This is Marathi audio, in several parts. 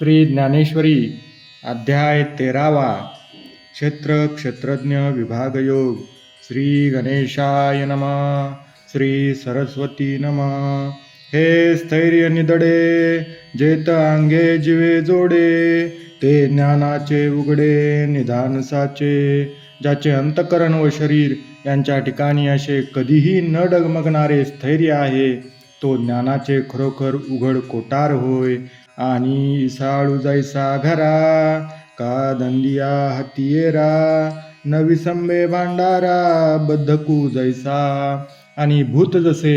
श्री ज्ञानेश्वरी अध्याय तेरावा क्षेत्र क्षेत्रज्ञ विभाग योग श्री गणेशाय नम श्री सरस्वती नम। हे स्थैर्य निदडे जेत अंगे जिवे जोडे ते ज्ञानाचे उघडे निधानसाचे ज्याचे अंतकरण व शरीर यांच्या ठिकाणी असे कधीही न डगमगणारे स्थैर्य आहे तो ज्ञानाचे खरोखर उघड कोटार होय आणि इसाळू जैसा घरा का दंडिया हतियेरा नवी संबे भांडारा बद्धकू जैसा आणि भूत जसे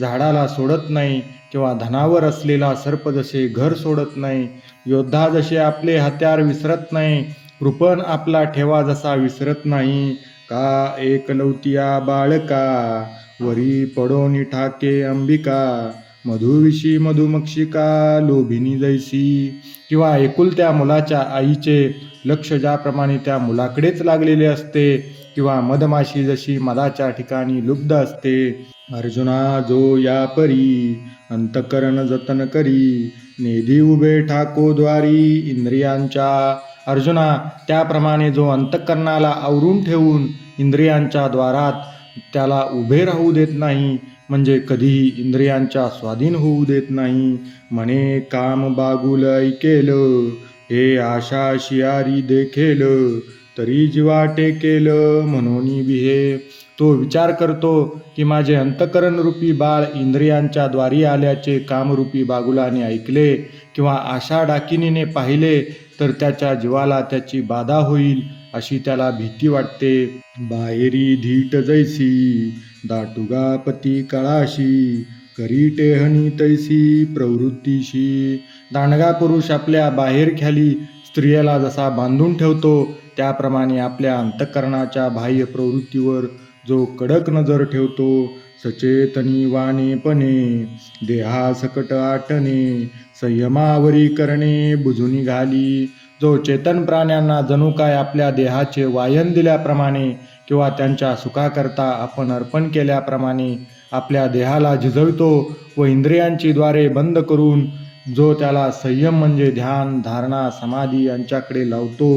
झाडाला सोडत नाही किंवा धनावर असलेला सर्प जसे घर सोडत नाही योद्धा जसे आपले हत्यार विसरत नाही कृपण आपला ठेवा जसा विसरत नाही का एकलौतिया बाळका वरी पडोनी ठाके अंबिका. मधुविषी मधुमक्षिका लोभिनी जैसी. किंवा एकुलत्या मुलाच्या आईचे लक्ष ज्याप्रमाणे त्या मुलाकडेच लागलेले असते किंवा मधमाशी जशी मधाच्या ठिकाणी लुब्ध असते. अर्जुना जो या परी अंतकरण जतन करी नेधी उभे ठाको द्वारी इंद्रियांच्या. अर्जुना त्याप्रमाणे जो अंतकरणाला आवरून ठेवून इंद्रियांच्या द्वारात त्याला उभे राहू देत नाही म्हणजे कधीही इंद्रियांच्या स्वाधीन होऊ देत नाही. म्हणे काम बागुल ऐकेल हे आशा शियारी देखेल तरी जीवा टेकेल म्हणून बिहे तो विचार करतो की माझे अंतकरण रूपी बाळ इंद्रियांच्या द्वारी आल्याचे कामरूपी बागुलाने ऐकले किंवा आशा डाकिनीने पाहिले तर त्याच्या जीवाला त्याची बाधा होईल अशी त्याला भीती वाटते. बाहेरी धीट जैसी दाटुगा पती कळाशी करी टेहणी तैसी प्रवृत्तीशी. दांडगा पुरुष आपल्या बाहेर खाली स्त्रियाला जसा बांधून ठेवतो त्याप्रमाणे आपल्या अंतःकरणाच्या बाह्य प्रवृत्तीवर जो कडक नजर ठेवतो सचेतनी वाणेपणे देहासकट आटणे संयमावरी करणे बुजुनी घाली. जो चेतन प्राण्यांना जणू काय आपल्या देहाचे वायन दिल्याप्रमाणे किंवा त्यांच्या सुखाकरता आपण अर्पण केल्याप्रमाणे आपल्या देहाला झिजवितो व इंद्रियांची द्वारे बंद करून जो त्याला संयम म्हणजे ध्यान धारणा समाधी यांच्याकडे लावतो.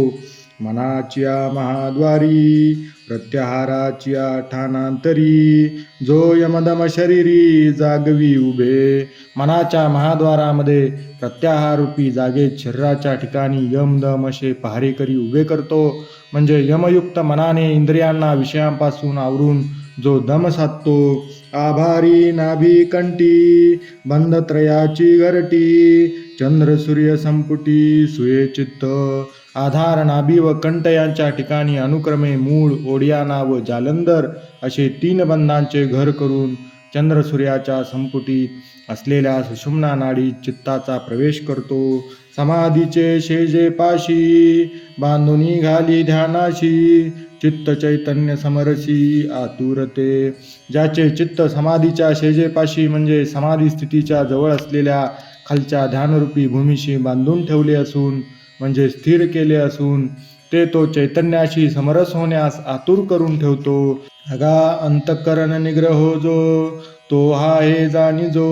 मनाच्या महाद्वारी प्रत्याहाराच्या ठाणांतरी जो यमदम शरीरी जागवी उभे. मनाच्या महाद्वारामध्ये प्रत्याहारूपी जागेत शरीराच्या ठिकाणी यम दम असे पहारेकरी उभे करतो. म्हणजे यमयुक्त मनाने इंद्रियांना विषयांपासून आवरून जो दम साधतो आभारी नाभी कंटी बंधत्रयाची घरटी चंद्र सूर्य संपुटी सुयेचित्त आधार नाभी व कंठ यांच्या ठिकाणी अनुक्रमे मूळ ओडियाना व जालंधर असे तीन बंधांचे घर करून चंद्र सूर्याच्या संपुटी असलेल्या सुषुम्ना नाडी चित्ताचा प्रवेश करतो. समाधीचे शेजे पाशी बांधुनी घाली ध्यानाशी चित्त चैतन्य समरसी आतुरते ज्याचे चित्त समाधीच्या शेजेपाशी म्हणजे समाधी स्थितीच्या जवळ असलेल्या खालच्या ध्यानरूपी भूमीशी बांधून ठेवले असून म्हणजे स्थिर केले असून ते तो चैतन्याशी समरस होण्यास आतुर करून ठेवतो. अगा अंतकरण निग्रहो जो तो हा हे जाणी जो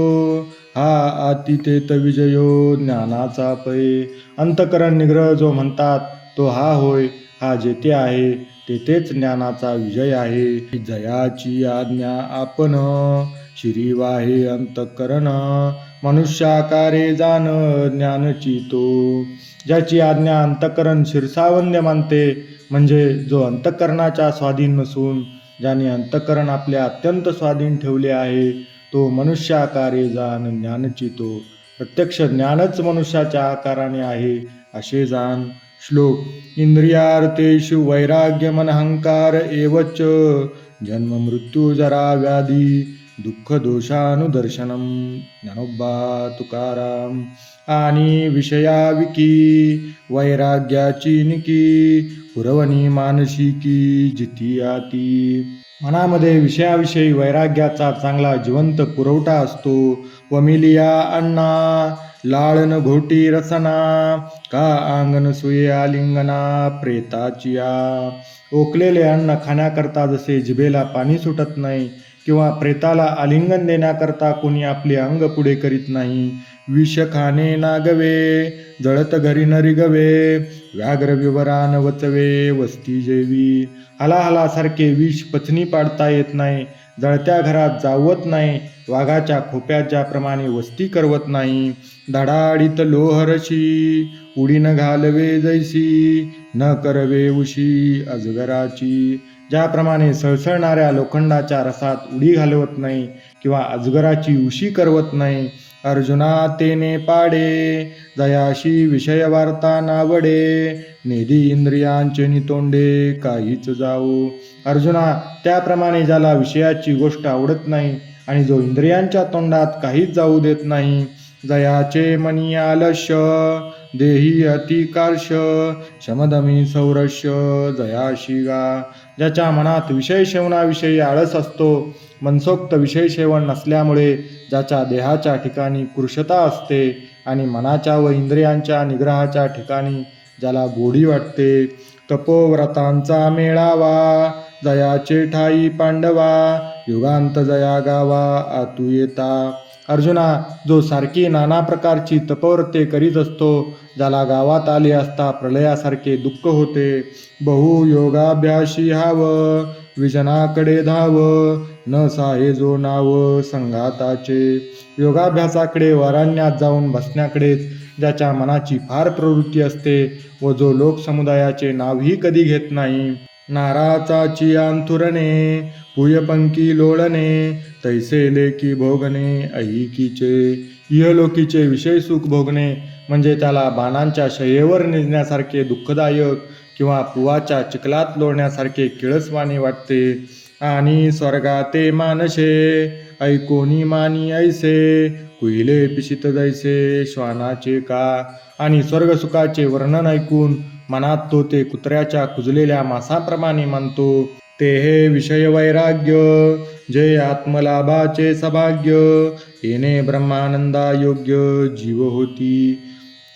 हा आतिथेत विजयो ज्ञानाचा पै. अंतकरण निग्रह जो म्हणतात तो हा होय हा जेथे आहे तेथेच ज्ञानाचा विजय आहे. जयाची आज्ञा आपण शिरी वाहे अंतकरण मनुष्याकारे जाण ज्ञानची तो. ज्याची आज्ञा अंतकरण शिरसावंद्य मानते म्हणजे जो अंतकरणाच्या स्वाधीन नसून ज्याने अंतकरण आपले अत्यंत स्वाधीन ठेवले आहे तो मनुष्याकारे जाण ज्ञानची तो. प्रत्यक्ष ज्ञानच मनुष्याच्या आकाराने आहे असे जाण श्लोक इंद्रियार्थेषु वैराग्य एव एवच जन्म मृत्यू जरा व्याधी दुःख दोषानुदर्शनम। ज्ञानोबा तुकाराम आणि विषयाविकी वैराग्याची निकी पुरवणी मानसिकी जितिया ती. मनामध्ये विषयाविषयी वैराग्याचा चांगला जिवंत पुरवठा असतो. वमिलिया अण्णा लाळन घोटी रसना का अंगण सुये आलिंगना प्रेताचिया. ओकलेले अन्न खाण्याकरता जसे जिभेला पाणी सुटत नाही किंवा प्रेताला आलिंगन देण्याकरता कोणी आपले अंग पुढे करीत नाही. विष खाणे नागवे जळत घरी नरी गवे व्याघ्र विवरान वचवे वस्ती जेवी. हलाहलासारखे विष पचनी पाडता येत नाही. जळत्या घरात जावत नाही. वाघाच्या खोप्यात ज्याप्रमाणे वस्ती करवत नाही. धडाडीत लोहरशी उडीन घालवे जैसी. न करवे उशी अजगराची. ज्याप्रमाणे सळसळणाऱ्या लोखंडाच्या रसात उडी घालवत नाही किंवा अजगराची उशी करवत नाही अर्जुना तेने पाडे जयाशी विषय वार्ता नावडे नेदी इंद्रियांचे नितोंडे काहीच जाऊ. अर्जुना त्याप्रमाणे ज्याला विषयाची गोष्ट आवडत नाही आणि जो इंद्रियांच्या तोंडात काहीच जाऊ देत नाही जयाचे मनी आलश देही अतिकार्ष शमदमी सौरस्य जयाशी गा ज्याच्या मनात विषय सेवनाविषयी आळस असतो मनसोक्त विषय सेवन नसल्यामुळे ज्याच्या देहाच्या ठिकाणी कृशता असते आणि मनाच्या व इंद्रियांच्या निग्रहाच्या ठिकाणी ज्याला गोडी वाटते तपोव्रतांचा मेळावा जयाचे ठाई पांडवा युगांत जया गावा आतू येता. अर्जुना जो सारखी नाना प्रकारची तपवर्ते करीत असतो ज्याला गावात आले असता प्रलयासारखे दुःख होते. बहु योगाभ्यासी हाव विजनाकडे धाव न साहे जो नाव संघाताचे. योगाभ्यासाकडे वराण्यात जाऊन बसण्याकडेच ज्याच्या मनाची फार प्रवृत्ती असते व जो लोकसमुदायाचे नावही कधी घेत नाही. नाराचाची आंथुरणे पुयपंकी लोळणे तैसे लेकी भोगणे अहिकीचे इहलोकीचे विषय सुख भोगणे म्हणजे त्याला बाणांच्या शयेवर निजण्यासारखे दुःखदायक किंवा पुवाच्या चिखलात लोळण्यासारखे किळसवाणे वाटते. आणि स्वर्गाते मानसे ऐकोनी मानी ऐसे कुहिले पिशित जैसे श्वानाचे का? आणि स्वर्गसुखाचे वर्णन ऐकून मनात तो ते कुत्र्याच्या कुजलेल्या मासाप्रमाणे म्हणतो ते हे विषय वैराग्य जे आत्मलाभाचे सभाग्य येणे ब्रह्मानंदा योग्य जीव होती.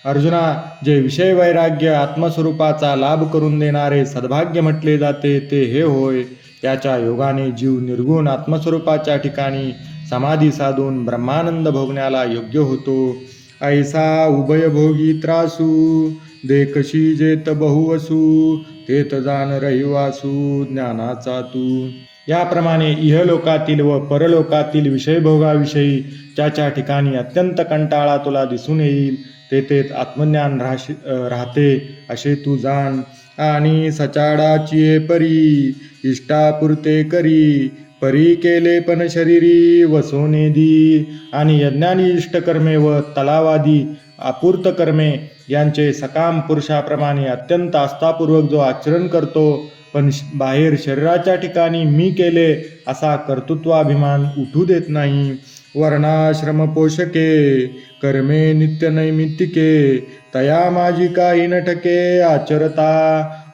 अर्जुना जे विषय वैराग्य आत्मस्वरूपाचा लाभ करून देणारे सद्भाग्य म्हटले जाते ते हे होय. याच्या योगाने जीव निर्गुण आत्मस्वरूपाच्या ठिकाणी समाधी साधून ब्रह्मानंद भोगण्याला योग्य होतो. ऐसा उभयभोगी त्रासू देखशी जेत बहुवसू तेत जाण रहिवासू ज्ञानाचा तू. याप्रमाणे इहलोकातील व परलोकातील विषयभोगाविषयी ज्याच्या ठिकाणी अत्यंत कंटाळा तुला दिसून येईल. तेथे आत्मज्ञान राहशी राहते असे तू जाण. आणि सचाडाची परी इष्टापुरते करी परी केले पण शरीरी वसोने दी आणि यज्ञानी इष्टकर्मे व तलावादी आपूर्त कर्मे यांचे सकाम पुरुषाप्रमाणे अत्यंत आस्थापूर्वक जो आचरण करतो पण बाहेर शरीराच्या ठिकाणी मी केले असा कर्तृत्वाभिमान उठू देत नाही. वर्णाश्रम पोषके कर्मे नित्य नैमित्तिके तया माझी काही न ठके आचरता.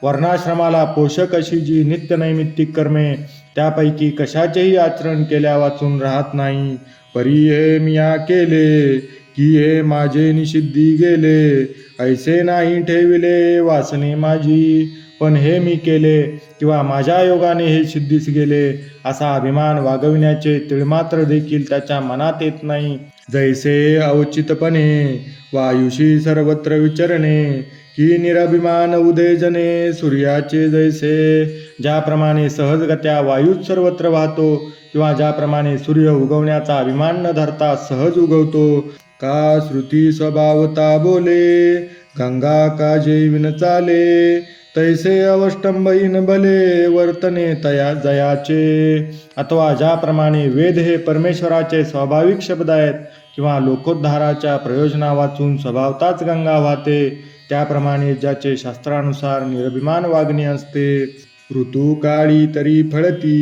वर्णाश्रमाला पोषक अशी जी नित्य नैमित्तिक कर्मे त्यापैकी कशाचेही आचरण केल्या वाचून राहत नाही. परी हे मिया केले की हे माझे निषिद्धी गेले ऐसे नाही ठेविले वासने माझी पण हे मी केले किंवा माझ्या योगाने हे सिद्धीस गेले असा अभिमान वागविण्याचे तिळमात्र देखील त्याच्या मनात येत नाही. जैसे अवचितपणे वायुशी सर्वत्र विचरणे की निरभिमान उदयजने सूर्याचे जैसे ज्याप्रमाणे सहजगत्या वायूच सर्वत्र वाहतो किंवा ज्याप्रमाणे सूर्य उगवण्याचा अभिमान न धरता सहज उगवतो का श्रुती स्वभावता बोले गंगा का जैविन चाले तैसे अवष्टंबईन भले वर्तने तया जयाचे. अथवा ज्याप्रमाणे वेद हे परमेश्वराचे स्वाभाविक शब्द आहेत किंवा लोकोद्धाराच्या प्रयोजना वाचून स्वभावताच गंगा वाहते त्याप्रमाणे ज्याचे शास्त्रानुसार निरभिमान वागणे असते ऋतू काळी तरी फळती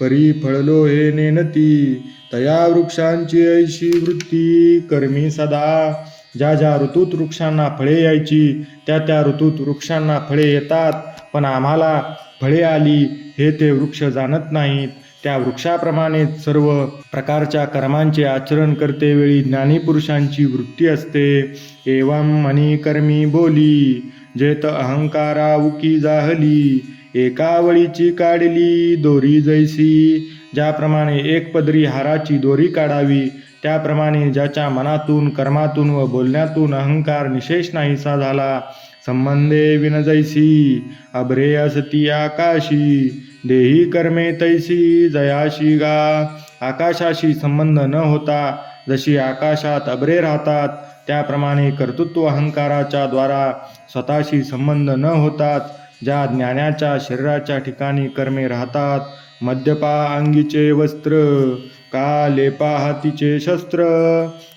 परी फळलो हे नेनती तया वृक्षांची ऐशी वृत्ती कर्मी सदा. ज्या ज्या ऋतूत वृक्षांना फळे यायची त्या त्या ऋतूत वृक्षांना फळे येतात. पण आम्हाला फळे आली हे ते वृक्ष जाणत नाहीत. त्या वृक्षाप्रमाणेच सर्व प्रकारच्या कर्मांचे आचरण करतेवेळी ज्ञानीपुरुषांची वृत्ती असते. एवं मनी कर्मी बोली जेत अहंकारा उकी जाहली. एका वळीची काढली दोरी जैसी. ज्याप्रमाणे एक पदरी हाराची दोरी काढावी त्याप्रमाणे ज्याच्या मनातून कर्मातून व बोलण्यातून अहंकार निशेष नाहीसा झाला. संबंधे विनजैसी अभ्रे असती आकाशी. देही कर्मे तैसी जयाशी गा. आकाशाशी संबंध न होता जशी आकाशात अभरे राहतात त्याप्रमाणे कर्तृत्व अहंकाराच्या द्वारा स्वतःशी संबंध न होतात ज्या ज्ञानाच्या शरीराच्या ठिकाणी कर्मे राहतात मद्यपा अंगीचे वस्त्र का लेपा हातीचे शस्त्र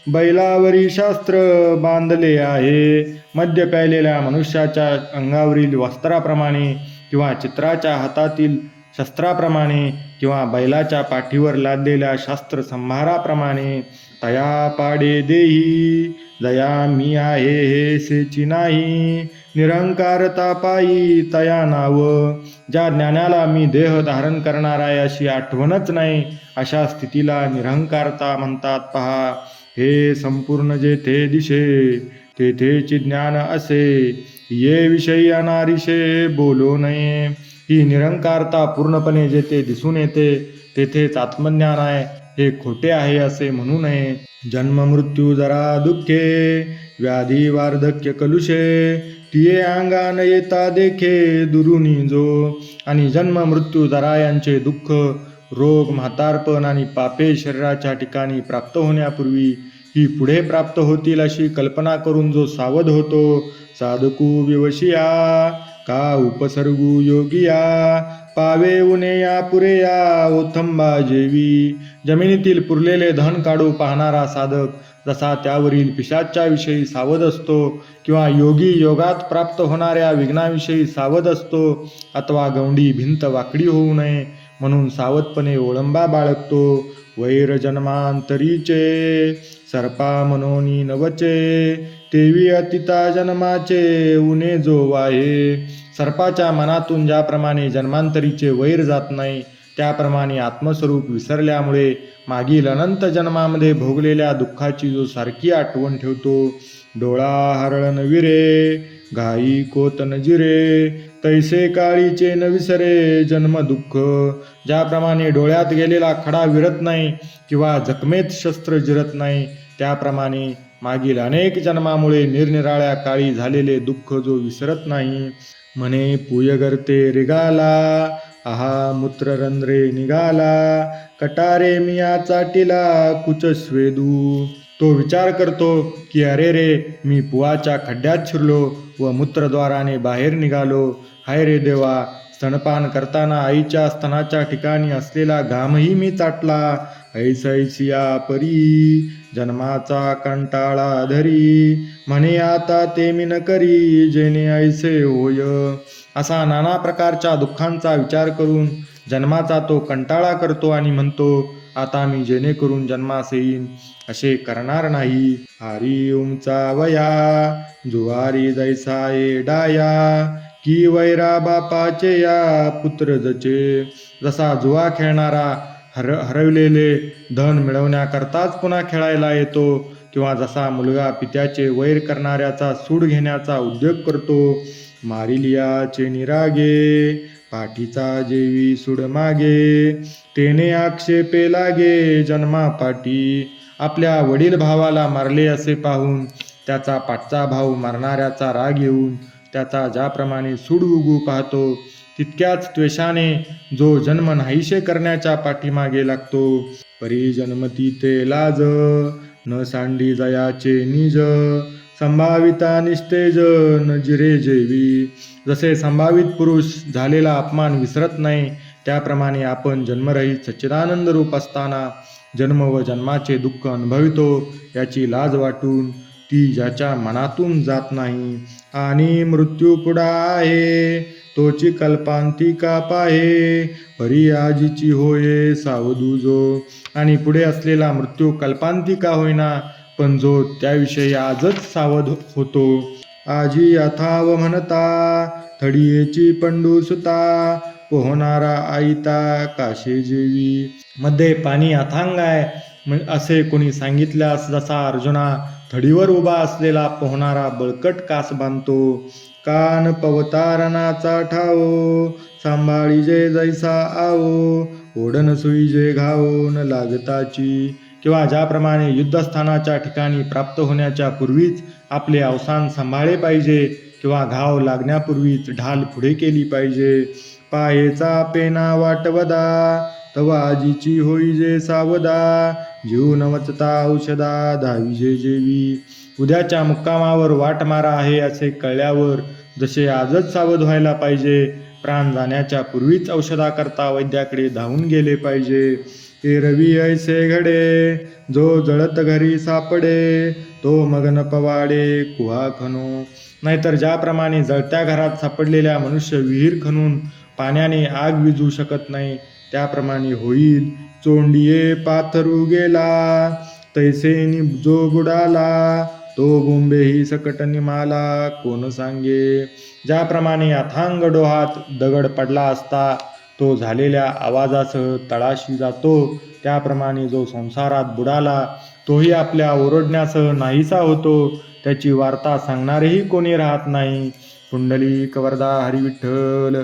बैलावरी शास्त्र बांधले आहे. मद्य प्यायलेल्या मनुष्याच्या अंगावरील वस्त्राप्रमाणे किंवा चित्राच्या हातातील शस्त्राप्रमाणे किंवा बैलाच्या पाठीवर लादलेल्या शास्त्र संभाराप्रमाणे तया पाडे देही. दया मी आहे हे सेची नाही. निरंकारता पायी तया नाव. ज्या ज्ञानाला मी देह धारण करणार आहे अशी आठवणच नाही. अशा स्थितीला निरंकारता म्हणतात पहा. हे संपूर्ण जेथे दिशे तेथेची ज्ञान असे. ये विषयी अनारिशे बोलो नये. ही निरंकारता पूर्णपणे जेथे दिसून येते तेथेच आत्मज्ञान आहे. हे खोटे आहे असे म्हणू नये. जन्म मृत्यू जरा दुःखे व्याधी वार्धक्य कलुषे तिये अंगान येता देखे दुरुनी जो. आणि जन्म मृत्यू जरा यांचे दुःख रोग म्हातारपण आणि पापे शरीराच्या ठिकाणी प्राप्त होण्यापूर्वी ही पुढे प्राप्त होतील अशी कल्पना करून जो सावध होतो साधकू विवशिया का उपसर्गू योगिया पावे उने या पुरेया ओथंबा जेवी. जमिनीतील पुरलेले धन काढू पाहणारा साधक जसा त्यावरील पिशाच्या विषयी सावध असतो किंवा योगी योगात प्राप्त होणाऱ्या विघ्नाविषयी सावध असतो अथवा गौंडी भिंत वाकडी होऊ नये म्हणून सावधपणे ओळंबा बाळगतो. वैर जन्मांतरीचे सर्पा मनोनी नवचे तेवी अतिता जन्माचे उने जो वाहे. सर्पाच्या मनातून ज्याप्रमाणे जन्मांतरीचे वैर जात नाही त्याप्रमाणे आत्मस्वरूप विसरल्यामुळे मागील अनंत जन्मामध्ये भोगलेल्या दुःखाची जो सारखी आठवण ठेवतो डोळा हरळ विरे घाई कोत जिरे तैसे काळीचे न विसरे जन्म दुःख ज्याप्रमाणे डोळ्यात गेलेला खडा विरत नाही किंवा जखमेत शस्त्र जिरत नाही त्याप्रमाणे मागील अनेक जन्मामुळे निरनिराळ्या काळी झालेले दुःख जो विसरत नाही म्हणे पूयगर्ते रिगाला आहा मूत्ररंध्रे निघाला कटारे मिया चाटीला कुच स्वेदू. तो विचार करतो की अरे रे मी पुवाच्या खड्ड्यात शिरलो व मूत्रद्वाराने बाहेर निघालो. हाय रे देवा स्तनपान करताना आईच्या स्तनाच्या ठिकाणी असलेला घामही मी चाटला. ऐसैसिया परी जन्माचा कंटाळा धरी. म्हणे आता ते मी न करी जेणे ऐसे होय. असा नाना प्रकारच्या दुःखांचा विचार करून जन्माचा तो कंटाळा करतो आणि म्हणतो आता मी जेणेकरून जन्मास येईन. असे करणार नाही. हरी ओमचा वया जुवारी जैसा ए डाया. की वैरा बापाचे या पुत्र जचे. जसा जुवा खेळणारा हर हरवलेले धन मिळवण्याकरताच पुन्हा खेळायला येतो किंवा जसा मुलगा पित्याचे वैर करणाऱ्याचा सूड घेण्याचा उद्योग करतो मारिलियाचे निरागे पाठीचा जेवी सूड मागे तेने आक्षेपे लागे जन्मा पाठी. आपल्या वडील भावाला मारले असे पाहून त्याचा पाठचा भाऊ मारणाऱ्याचा राग येऊन त्याचा ज्याप्रमाणे सूड उगू पाहतो तितक्याच त्वेषाने जो जन्म नाहीशे करण्याच्या पाठीमागे लागतो परी जन्मती ते लाज न सांडी जयाचे निज संभाविता निस्तेज न जिरे जेवी. जसे संभावित पुरुष झालेला अपमान विसरत नाही त्याप्रमाणे आपण जन्मरहित सच्चिदानंद रूप असताना जन्म व जन्माचे दुःख अनुभवितो याची लाज वाटून ती ज्याच्या मनातून जात नाही आणि मृत्यू पुढा आहे तोची कल्पांतिका पाहे परी आजीची होये सावधू जो. आणि पुढे असलेला मृत्यू कल्पांतिका होईना पण जो त्याविषयी आजच सावध होतो. आजी अथाव म्हणता थडियेची पंडू सुता पोहणारा आईता काशे जेवी. मध्ये पाणी अथांग आहे असे कोणी सांगितल्यास जसा अर्जुना थडीवर उभा असलेला पोहणारा बळकट कास बांधतो. कान पवतारणाचा ठावो सांभाळी जे जैसा आओ ओढन सुई जे घावून लागताची. किंवा ज्याप्रमाणे युद्धस्थानाच्या ठिकाणी प्राप्त होण्याच्या पूर्वीच आपले अवसान सांभाळे पाहिजे किंवा घाव लागण्यापूर्वीच ढाल पुढे केली पाहिजे. पायेचा पेना वाटवदा तवा आजीची होई जे सावदा जीव नवचता औषधा धावी जे जेवी. उद्याच्या मुक्कामावर वाट मारा आहे असे कळल्यावर जसे आजच सावध व्हायला पाहिजे प्राण जाण्याच्या पूर्वीच औषधाकरता वैद्याकडे धावून गेले पाहिजे. हे रवी ऐसे घडे जो जळत घरी सापडे तो मगन पवाडे कुहा खणू नाहीतर ज्याप्रमाणे जळत्या घरात सापडलेल्या मनुष्य विहीर खणून पाण्याने आग विजू शकत नाही त्याप्रमाणे होईल. चोंडिये पाथरू गेला तैसे जो बुडाला तो बोंबेही सकट निमाला कोण सांगे? ज्याप्रमाणे अथांग डोहात दगड पडला असता तो झालेल्या आवाजासह तळाशी जातो. त्याप्रमाणे जो संसारात बुडाला तोही आपल्या ओरडण्यासह नाहीसा होतो. त्याची वार्ता सांगणारेही कोणी राहत नाही. कुंडली कवरदा हरिविठ्ठल